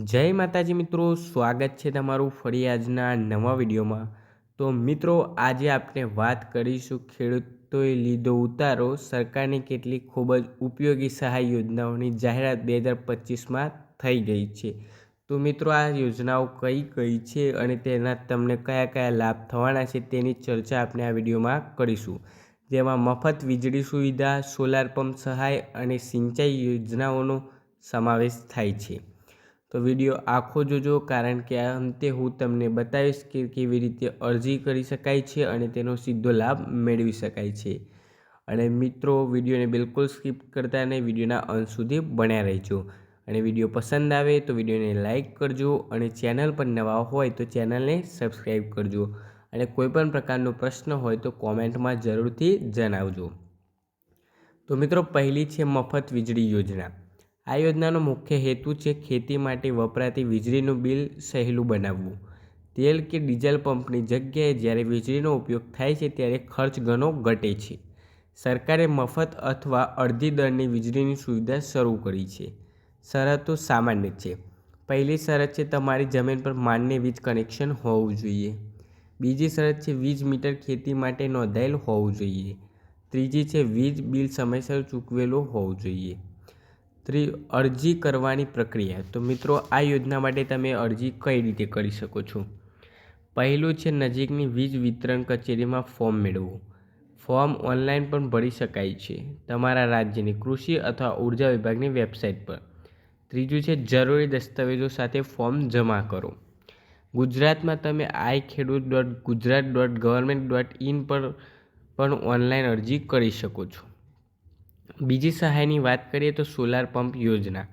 જય માતાજી મિત્રો, સ્વાગત છે તમારું ફરી આજના નવા વિડીયોમાં. તો મિત્રો, આજે આપણે વાત કરીશું ખેડૂતોએ લીધો ઉતારો, સરકારની કેટલીક ખૂબ જ ઉપયોગી સહાય યોજનાઓની જાહેરાત બે હજાર પચીસમાં થઈ ગઈ છે. તો મિત્રો, આ યોજનાઓ કઈ કઈ છે અને તેના તમને કયા કયા લાભ થવાના છે તેની ચર્ચા આપણે આ વિડીયોમાં કરીશું. જેમાં મફત વીજળી સુવિધા, સોલાર પંપ સહાય અને સિંચાઈ યોજનાઓનો સમાવેશ થાય છે. તો વીડિયો આખો જોજો, કારણ કે અંતે હું તમને બતાવીશ કે કેવી રીતે અરજી કરી શકાય છે અને તેનો સીધો લાભ મેળવી શકાય છે. અને મિત્રો, વિડીયોને બિલકુલ સ્કીપ કરતા નહીં, વિડીયોના અંત સુધી બન્યા રહેજો. અને વીડિયો પસંદ આવે તો વિડીયોને લાઇક કરજો અને ચેનલ પર નવા હોય તો ચેનલને સબસ્ક્રાઈબ કરજો. અને કોઈપણ પ્રકારનો પ્રશ્ન હોય તો કોમેન્ટમાં જરૂરથી જણાવજો. તો મિત્રો, પહેલી છે મફત વીજળી યોજના. આ યોજનાનો મુખ્ય હેતુ છે ખેતી માટે વપરાતી વીજળીનું બિલ સહેલું બનાવવું. તેલ કે ડીઝલ પંપની જગ્યાએ જ્યારે વીજળીનો ઉપયોગ થાય છે ત્યારે ખર્ચ ઘણો ઘટે છે. સરકારે મફત અથવા અડધી દરની વીજળીની સુવિધા શરૂ કરી છે. શરતો સામાન્ય છે. પહેલી શરત છે તમારી જમીન પર માન્ય વીજ કનેક્શન હોવું જોઈએ. બીજી શરત છે વીજ મીટર ખેતી માટે નોંધાયેલ હોવું જોઈએ. ત્રીજી છે વીજ બિલ સમયસર ચૂકવેલું હોવું જોઈએ. ત્રી અરજી કરવાની પ્રક્રિયા. તો મિત્રો, આ યોજના માટે તમે અરજી કઈ રીતે કરી શકો છો? પહેલું છે, નજીકની વીજ વિતરણ કચેરીમાં ફોર્મ મેળવવું. ફોર્મ ઓનલાઈન પણ ભરી શકાય છે, તમારા રાજ્યની કૃષિ અથવા ઊર્જા વિભાગની વેબસાઇટ પર. ત્રીજું છે, જરૂરી દસ્તાવેજો સાથે ફોર્મ જમા કરો. ગુજરાતમાં તમે I Khedut dot Gujarat dot government dot in પર પણ ઓનલાઈન અરજી કરી શકો છો. બીજી સહાયની વાત કરીએ તો સોલાર પંપ યોજના.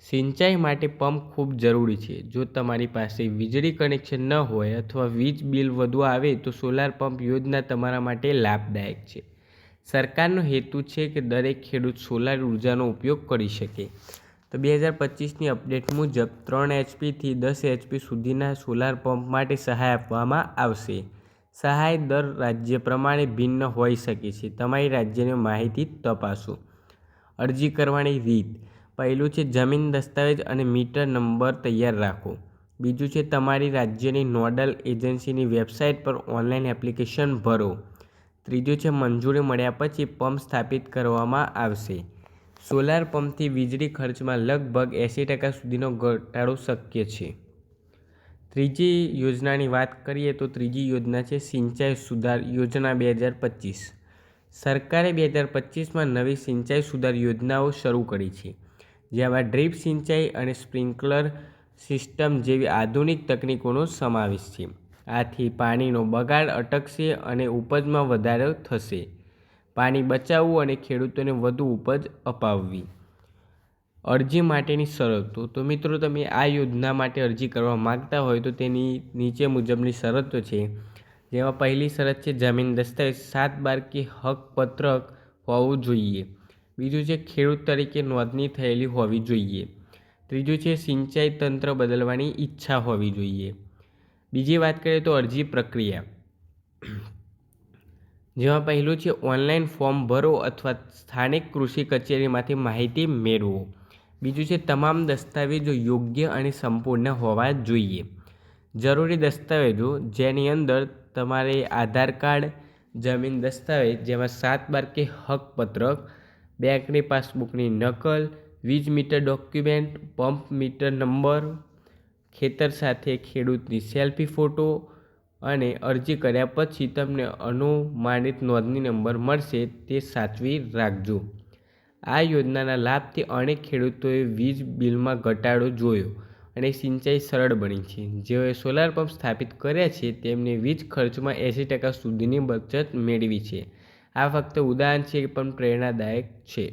સિંચાઈ માટે પંપ ખૂબ જરૂરી છે. જો તમારી પાસે વીજળી કનેક્શન ન હોય અથવા વીજ બિલ વધુ આવે તો સોલાર પંપ યોજના તમારા માટે લાભદાયક છે. સરકારનો હેતુ છે કે દરેક ખેડૂત સોલાર ઉર્જાનો ઉપયોગ કરી શકે. તો બે હજાર પચીસની અપડેટ મુજબ ત્રણ એચપીથી દસ એચપી સુધીના સોલાર પંપ માટે સહાય આપવામાં આવશે. સહાય દર રાજ્ય પ્રમાણે ભિન્ન હોઈ શકે છે. તમારી રાજ્યની માહિતી તપાસો. અરજી કરવાની રીત. પહેલું છે જમીન દસ્તાવેજ અને મીટર નંબર તૈયાર રાખો. બીજું છે તમારી રાજ્યની નોડલ એજન્સીની વેબસાઇટ પર ઓનલાઈન એપ્લિકેશન ભરો. ત્રીજું છે મંજૂરી મળ્યા પછી પંપ સ્થાપિત કરવામાં આવશે. સોલાર પંપથી વીજળી ખર્ચમાં લગભગ એંસી ટકા સુધીનો ઘટાડો શક્ય છે. ત્રીજી યોજનાની વાત કરીએ તો ત્રીજી યોજના છે સિંચાઈ સુધાર યોજના બે હજાર પચીસ. સરકારે બે હજાર પચીસમાં નવી સિંચાઈ સુધાર યોજનાઓ શરૂ કરી છે, જેમાં ડ્રીપ સિંચાઈ અને સ્પ્રિન્કલર સિસ્ટમ જેવી આધુનિક તકનીકોનો સમાવેશ છે. આથી પાણીનો બગાડ અટકશે અને ઉપજમાં વધારો થશે. પાણી બચાવવું અને ખેડૂતોને વધુ ઉપજ અપાવવી. અરજી માટેની શરતો. તો મિત્રો તમે આ યોજના માટે અરજી કરવા માગતા હોય તો તેની નીચે મુજબની શરતો છે. જેમાં પહેલી શરત છે જમીન દસ્તાવેજ, સાત બાર કે હક પત્રક હોવું જોઈએ. બીજું છે ખેડૂત તરીકે નોંધણી થયેલી હોવી જોઈએ. ત્રીજું છે સિંચાઈ તંત્ર બદલવાની ઈચ્છા હોવી જોઈએ. બીજી વાત કરીએ તો અરજી પ્રક્રિયા. જેમાં પહેલું છે ઓનલાઈન ફોર્મ ભરો અથવા સ્થાનિક કૃષિ કચેરીમાંથી માહિતી મેળવો. બીજું છે તમામ દસ્તાવેજો યોગ્ય અને સંપૂર્ણ હોવા જોઈએ. જરૂરી દસ્તાવેજો જેની અંદર તમારે આધાર કાર્ડ, જમીન દસ્તાવેજ, જેમાં સાત બાર કે હક પત્રક બેંકની પાસબુકની નકલ, વીજ meter document, pump meter number, ખેતર સાથે ખેડૂતની સેલ્ફી ફોટો અને અરજી કર્યા પછી તમને અનુમાનિત નોંધણી નંબર મળશે તે સાચવી રાખજો. આ યોજનાના લાભથી અનેક ખેડૂતોએ વીજ બિલમાં ઘટાડો જોયો અને સિંચાઈ સરળ બની છે. જેઓએ સોલાર પંપ સ્થાપિત કર્યા છે, તેમને વીજ ખર્ચમાં એંસી ટકા સુધીની બચત મેળવી છે. આ ફક્ત ઉદાહરણ છે પણ પ્રેરણાદાયક છે.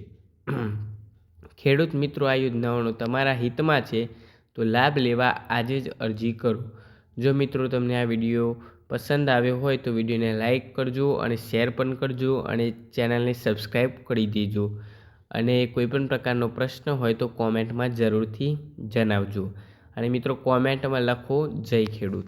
ખેડૂત મિત્રો, આ યોજનાઓનો તમારા હિતમાં છે તો લાભ લેવા આજે જ અરજી કરો. જો મિત્રો તમને આ વીડિયો પસંદ આવ્યો હોય તો વિડીયોને લાઇક કરજો અને શેર પણ કરજો અને ચેનલને સબસ્ક્રાઈબ કરી દેજો. અને કોઈપણ પ્રકારનો પ્રશ્ન હોય તો કોમેન્ટમાં જરૂરથી જણાવજો. અને મિત્રો કોમેન્ટમાં લખો, જય ખેડૂત.